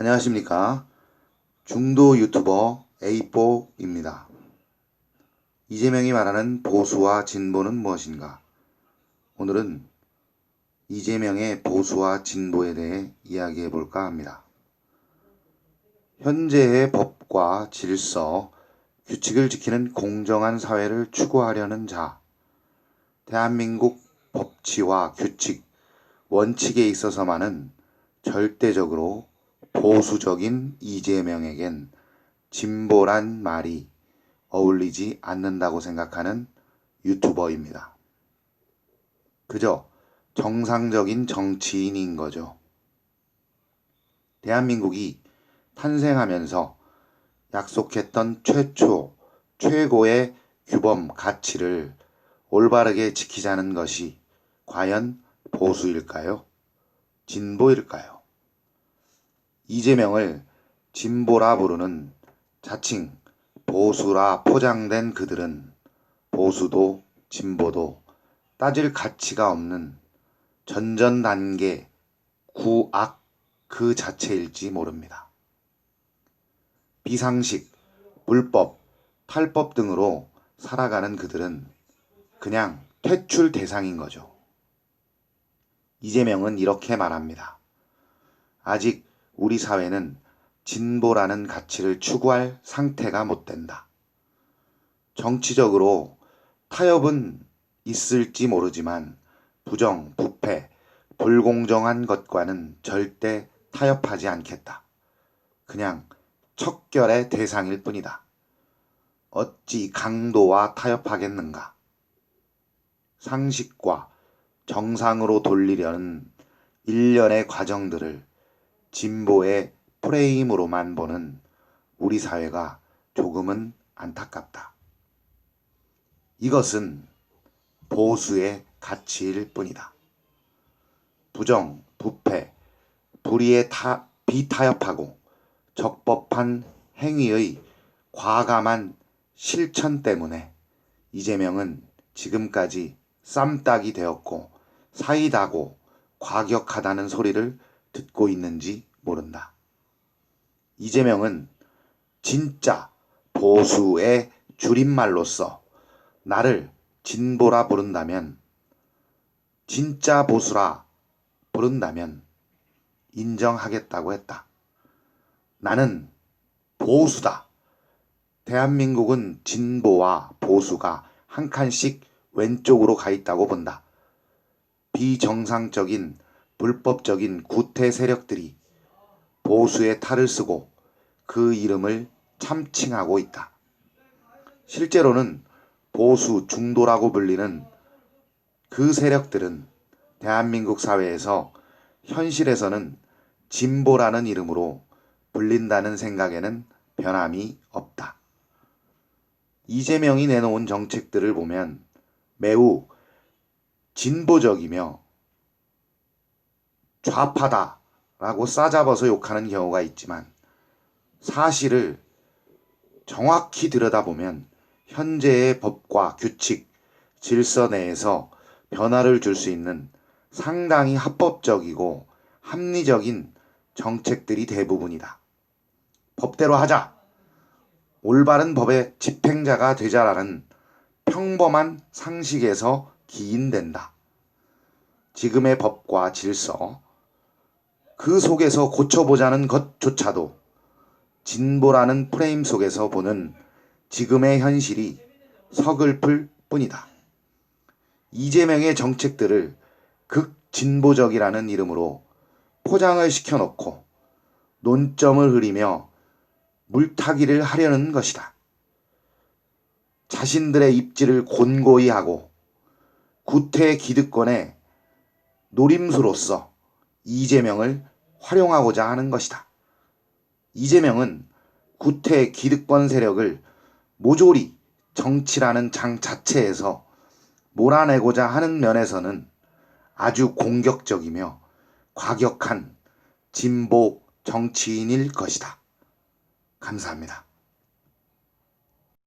안녕하십니까. 중도 유튜버 에이뽀입니다. 이재명이 말하는 보수와 진보는 무엇인가? 오늘은 이재명의 보수와 진보에 대해 이야기해 볼까 합니다. 현재의 법과 질서, 규칙을 지키는 공정한 사회를 추구하려는 자, 대한민국 법치와 규칙, 원칙에 있어서만은 절대적으로 보수적인 이재명에겐 진보란 말이 어울리지 않는다고 생각하는 유튜버입니다. 그저 정상적인 정치인인 거죠. 대한민국이 탄생하면서 약속했던 최초, 최고의 규범, 가치를 올바르게 지키자는 것이 과연 보수일까요? 진보일까요? 이재명을 진보라 부르는 자칭 보수라 포장된 그들은 보수도 진보도 따질 가치가 없는 전전 단계 구악 그 자체일지 모릅니다. 비상식, 불법, 탈법 등으로 살아가는 그들은 그냥 퇴출 대상인 거죠. 이재명은 이렇게 말합니다. 아직 우리 사회는 진보라는 가치를 추구할 상태가 못 된다. 정치적으로 타협은 있을지 모르지만 부정, 부패, 불공정한 것과는 절대 타협하지 않겠다. 그냥 척결의 대상일 뿐이다. 어찌 강도와 타협하겠는가? 상식과 정상으로 돌리려는 일련의 과정들을 진보의 프레임으로만 보는 우리 사회가 조금은 안타깝다. 이것은 보수의 가치일 뿐이다. 부정, 부패, 불의에 타, 비타협하고 적법한 행위의 과감한 실천 때문에 이재명은 지금까지 쌈딱이 되었고 사이다고 과격하다는 소리를 듣고 있는지 모른다. 이재명은 진짜 보수의 줄임말로서 나를 진보라 부른다면 진짜 보수라 부른다면 인정하겠다고 했다. 나는 보수다. 대한민국은 진보와 보수가 한 칸씩 왼쪽으로 가 있다고 본다. 비정상적인 불법적인 구태 세력들이 보수의 탈을 쓰고 그 이름을 참칭하고 있다. 실제로는 보수 중도라고 불리는 그 세력들은 대한민국 사회에서 현실에서는 진보라는 이름으로 불린다는 생각에는 변함이 없다. 이재명이 내놓은 정책들을 보면 매우 진보적이며 좌파다라고 싸잡아서 욕하는 경우가 있지만 사실을 정확히 들여다보면 현재의 법과 규칙, 질서 내에서 변화를 줄 수 있는 상당히 합법적이고 합리적인 정책들이 대부분이다. 법대로 하자. 올바른 법의 집행자가 되자라는 평범한 상식에서 기인된다. 지금의 법과 질서, 그 속에서 고쳐보자는 것조차도 진보라는 프레임 속에서 보는 지금의 현실이 서글플 뿐이다. 이재명의 정책들을 극진보적이라는 이름으로 포장을 시켜놓고 논점을 흐리며 물타기를 하려는 것이다. 자신들의 입지를 곤고히 하고 구태 기득권의 노림수로서 이재명을 활용하고자 하는 것이다. 이재명은 구태 기득권 세력을 모조리 정치라는 장 자체에서 몰아내고자 하는 면에서는 아주 공격적이며 과격한 진보 정치인일 것이다. 감사합니다.